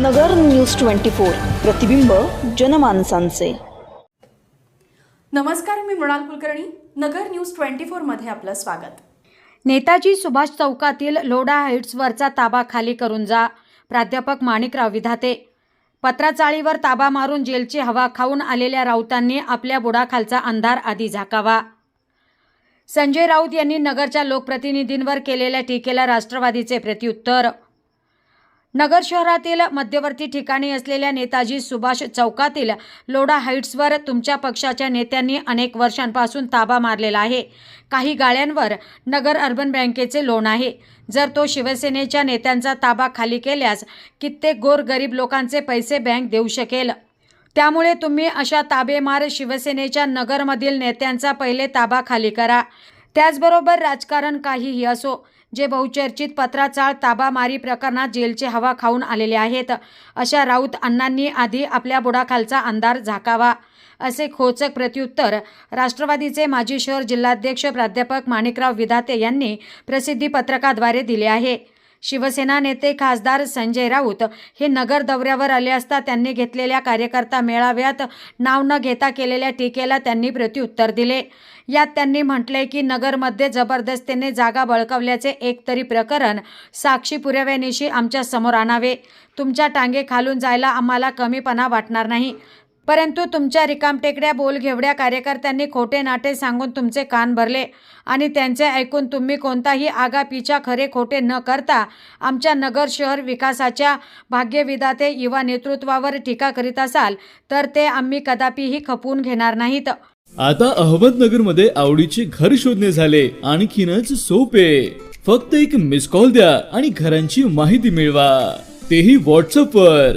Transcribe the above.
नगर news twenty four. प्रतिबिंब जनमानसांचे. नमस्कार मी मृणाल कुलकर्णी. नगर न्यूज ट्वेंटी फोरमध्ये आपलं स्वागत. नेताजी सुभाष चौकातील लोढा हाईट्सवरचा ताबा खाली करून जा. प्राध्यापक माणिकराव विधाते. पत्राचाळीवर ताबा मारून जेलची हवा खाऊन आलेल्या राऊतांनी आपल्या बुडाखालचा अंधार आधी झाकावा. संजय राऊत यांनी नगरच्या लोकप्रतिनिधींवर केलेल्या टीकेला राष्ट्रवादीचे प्रत्युत्तर. नगर शहरातील मध्यवर्ती ठिकाणी असलेल्या नेताजी सुभाष चौकातील लोडा हाईट्सवर तुमच्या पक्षाच्या नेत्यांनी अनेक वर्षांपासून ताबा मारलेला आहे. काही गाळ्यांवर नगर अर्बन बँकेचे लोन आहे. जर तो शिवसेनेच्या नेत्यांचा ताबा खाली केल्यास कित्येक गोरगरीब लोकांचे पैसे बँक देऊ शकेल. त्यामुळे तुम्ही अशा ताबेमार शिवसेनेच्या नगरमधील नेत्यांचा पहिले ताबा खाली करा. त्याचबरोबर राजकारण काहीही असो जे बहुचर्चित पत्राचाळ ताबामारी प्रकरणात जेलची हवा खाऊन आलेले आहेत. अशा राऊत अण्णांनी आधी आपल्या बुडाखालचा अंधार झाकावा असे खोचक प्रत्युत्तर राष्ट्रवादीचे माजी शहर जिल्हाध्यक्ष प्राध्यापक माणिकराव विधाते यांनी प्रसिद्धी पत्रकाद्वारे दिले आहे. शिवसेना नेते खासदार संजय राऊत हे नगर दौऱ्यावर आले असता त्यांनी घेतलेल्या कार्यकर्ता मेळाव्यात नाव न घेता केलेल्या टीकेला त्यांनी प्रत्युत्तर दिले. यात त्यांनी म्हटले की नगरमध्ये जबरदस्तीने जागा बळकवल्याचे एक तरी प्रकरण साक्षी पुराव्यानिशी आमच्यासमोर आणावे. तुमच्या टांगे खालून जायला आम्हाला कमीपणा वाटणार नाही. परंतु तुमच्या रिकामटेकड्या बोलघेवड्या कार्यकर्त्यांनी खोटे नाटे सांगून तुमचे कान भरले आणि त्यांचे ऐकून तुम्ही कोणताही आगापिछा खरे खोटे न करता आमच्या नगर शहर विकासाच्या भाग्यविधाते युवा नेतृत्वावर टीका करीत असाल तर ते आम्ही कदापिही खपवून घेणार नाहीत. आता अहमदनगरमध्ये आवडीचे घर शोधणे झाले. आणखीनच सोपे. फक्त एक मिस कॉल द्या आणि घरांची माहिती मिळवा. तेही व्हॉट्सअपवर